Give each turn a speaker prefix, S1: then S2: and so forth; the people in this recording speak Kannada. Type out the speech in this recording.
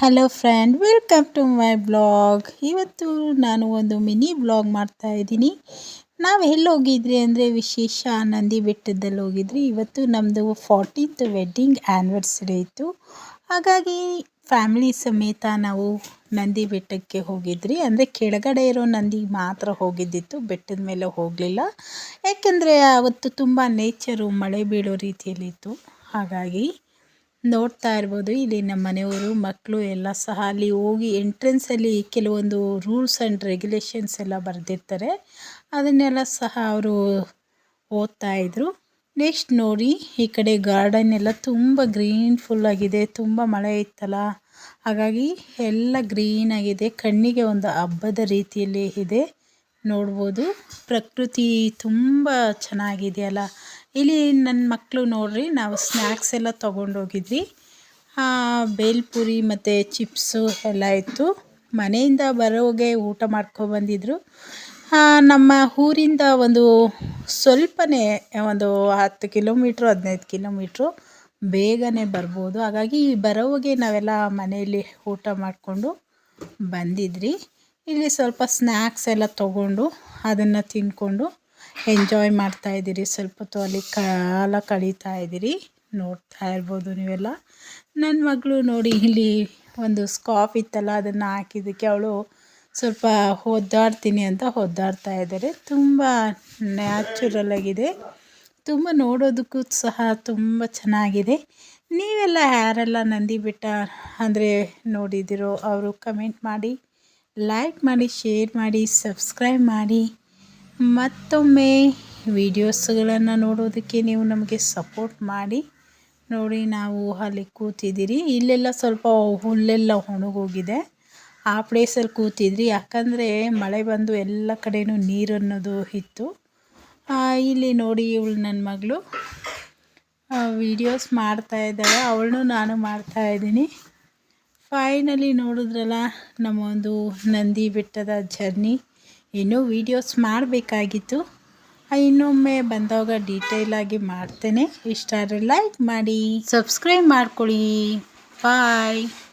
S1: Hello friend welcome to my blog ಇವತ್ತು ನಾನು ಒಂದು ಮಿನಿ ಬ್ಲಾಗ್ ಮಾಡ್ತಾ ಇದ್ದೀನಿ. ನಾವು ಎಲ್ಲಿ ಹೋಗಿದ್ರಿ ಅಂದರೆ ವಿಶೇಷ ನಂದಿ ಬೆಟ್ಟದಲ್ಲಿ ಹೋಗಿದ್ರಿ. ಇವತ್ತು ನಮ್ಮದು ಫಾರ್ಟೀನ್ತ್ ವೆಡ್ಡಿಂಗ್ ಆ್ಯನಿವರ್ಸರಿ ಇತ್ತು. ಹಾಗಾಗಿ ಫ್ಯಾಮಿಲಿ ಸಮೇತ ನಾವು ನಂದಿ ಬೆಟ್ಟಕ್ಕೆ ಹೋಗಿದ್ರಿ. ಅಂದರೆ ಕೆಳಗಡೆ ಇರೋ ನಂದಿ ಮಾತ್ರ ಹೋಗಿದ್ದಿತ್ತು. ಬೆಟ್ಟದ ಮೇಲೆ ಹೋಗಲಿಲ್ಲ. ಯಾಕೆಂದರೆ ಅವತ್ತು ತುಂಬ ನೇಚರು ಮಳೆ ಬೀಳೋ ರೀತಿಯಲ್ಲಿತ್ತು. ಹಾಗಾಗಿ ನೋಡ್ತಾ ಇರ್ಬೋದು. ಇಲ್ಲಿ ನಮ್ಮ ಮನೆಯವರು ಮಕ್ಕಳು ಎಲ್ಲ ಸಹ ಅಲ್ಲಿ ಹೋಗಿ ಎಂಟ್ರೆನ್ಸಲ್ಲಿ ಕೆಲವೊಂದು ರೂಲ್ಸ್ ಆ್ಯಂಡ್ ರೆಗ್ಯುಲೇಷನ್ಸ್ ಎಲ್ಲ ಬರೆದಿರ್ತಾರೆ. ಅದನ್ನೆಲ್ಲ ಸಹ ಅವರು ಓದ್ತಾ ಇದ್ರು. ನೆಕ್ಸ್ಟ್ ನೋಡಿ, ಈ ಕಡೆ ಗಾರ್ಡನ್ ಎಲ್ಲ ತುಂಬ ಗ್ರೀನ್ ಫುಲ್ ಆಗಿದೆ. ತುಂಬ ಮಳೆ ಇತ್ತಲ್ಲ. ಹಾಗಾಗಿ ಎಲ್ಲ ಗ್ರೀನ್ ಆಗಿದೆ. ಕಣ್ಣಿಗೆ ಒಂದು ಹಬ್ಬದ ರೀತಿಯಲ್ಲಿ ಇದೆ. ನೋಡ್ಬೋದು. ಪ್ರಕೃತಿ ತುಂಬ ಚೆನ್ನಾಗಿದೆಯಲ್ಲ ಇಲ್ಲಿ ನನ್ನ ಮಕ್ಕಳು ನೋಡ್ರಿ, ನಾವು ಸ್ನ್ಯಾಕ್ಸ್ ಎಲ್ಲ ತೊಗೊಂಡೋಗಿದ್ವಿ. ಬೇಲ್ಪುರಿ ಮತ್ತು ಚಿಪ್ಸು ಎಲ್ಲ ಇತ್ತು ಮನೆಯಿಂದ ಬರೋಗೆ ಊಟ ಮಾಡ್ಕೊಬಂದಿದ್ರು ನಮ್ಮ ಊರಿಂದ ಒಂದು ಸ್ವಲ್ಪನೇ, ಒಂದು ಹತ್ತು ಕಿಲೋಮೀಟ್ರು, ಹದಿನೈದು ಕಿಲೋಮೀಟ್ರು ಬೇಗನೆ ಬರ್ಬೋದು. ಹಾಗಾಗಿ ಬರೋಗೆ ನಾವೆಲ್ಲ ಮನೆಯಲ್ಲಿ ಊಟ ಮಾಡಿಕೊಂಡು ಬಂದಿದ್ರಿ. ಇಲ್ಲಿ ಸ್ವಲ್ಪ ಸ್ನ್ಯಾಕ್ಸ್ ಎಲ್ಲ ತೊಗೊಂಡು ಅದನ್ನು ತಿಂದ್ಕೊಂಡು ಎಂಜಾಯ್ ಮಾಡ್ತಾ ಇದ್ದೀರಿ. ಸ್ವಲ್ಪ ಹೊತ್ತು ಅಲ್ಲಿ ಕಾಲ ಕಳೀತಾ ಇದ್ದೀರಿ. ನೋಡ್ತಾ ಇರ್ಬೋದು ನೀವೆಲ್ಲ. ನನ್ನ ಮಗಳು ನೋಡಿ ಇಲ್ಲಿ ಒಂದು ಸ್ಕಾಫ್ ಇತ್ತಲ್ಲ, ಅದನ್ನು ಹಾಕಿದ್ದಕ್ಕೆ ಅವಳು ಸ್ವಲ್ಪ ಒದ್ದಾಡ್ತೀನಿ ಅಂತ ಒದ್ದಾಡ್ತಾ ಇದ್ದಾರೆ. ತುಂಬ ನ್ಯಾಚುರಲ್ ಆಗಿದೆ. ತುಂಬ ನೋಡೋದಕ್ಕೂ ಸಹ ತುಂಬ ಚೆನ್ನಾಗಿದೆ. ನೀವೆಲ್ಲ ಯಾರೆಲ್ಲ ನಂದಿ ಬೆಟ್ಟ ಅಂದರೆ ನೋಡಿದಿರೋ ಅವರು ಕಮೆಂಟ್ ಮಾಡಿ ಲೈಕ್ ಮಾಡಿ ಶೇರ್ ಮಾಡಿ ಸಬ್ಸ್ಕ್ರೈಬ್ ಮಾಡಿ. ಮತ್ತೊಮ್ಮೆ ವಿಡಿಯೋಸ್ಗಳನ್ನು ನೋಡೋದಕ್ಕೆ ನೀವು ನಮಗೆ ಸಪೋರ್ಟ್ ಮಾಡಿ. ನೋಡಿ, ನಾವು ಅಲ್ಲಿ ಕೂತಿದ್ದೀರಿ. ಇಲ್ಲೆಲ್ಲ ಸ್ವಲ್ಪ ಹುಲ್ಲೆಲ್ಲ ಒಣಗೋಗಿದೆ. ಆ ಪ್ಲೇಸಲ್ಲಿ ಕೂತಿದ್ರಿ. ಯಾಕಂದರೆ ಮಳೆ ಬಂದು ಎಲ್ಲ ಕಡೆಯೂ ನೀರು ಅನ್ನೋದು ಇತ್ತು. ಇಲ್ಲಿ ನೋಡಿ ಇವಳು ನನ್ನ ಮಗಳು. ವೀಡಿಯೋಸ್ ಮಾಡ್ತಾ ಇದ್ದಾಳೆ. ಅವಳನ್ನು ನಾನು ಮಾಡ್ತಾ ಇದ್ದೀನಿ. ಫೈನಲಿ ನೋಡಿದ್ರಲ್ಲ, ನಮ್ಮ ಒಂದು ನಂದಿ ಬೆಟ್ಟದ ಜರ್ನಿ ಇನ್ನೂ ವೀಡಿಯೋಸ್ ಮಾಡಬೇಕಾಗಿತ್ತು. ಇನ್ನೊಮ್ಮೆ ಬಂದಾಗ ಡೀಟೇಲಾಗಿ ಮಾಡ್ತೇನೆ. ಇಷ್ಟ ಲೈಕ್ ಮಾಡಿ ಸಬ್ಸ್ಕ್ರೈಬ್ ಮಾಡ್ಕೊಳ್ಳಿ. ಬಾಯ್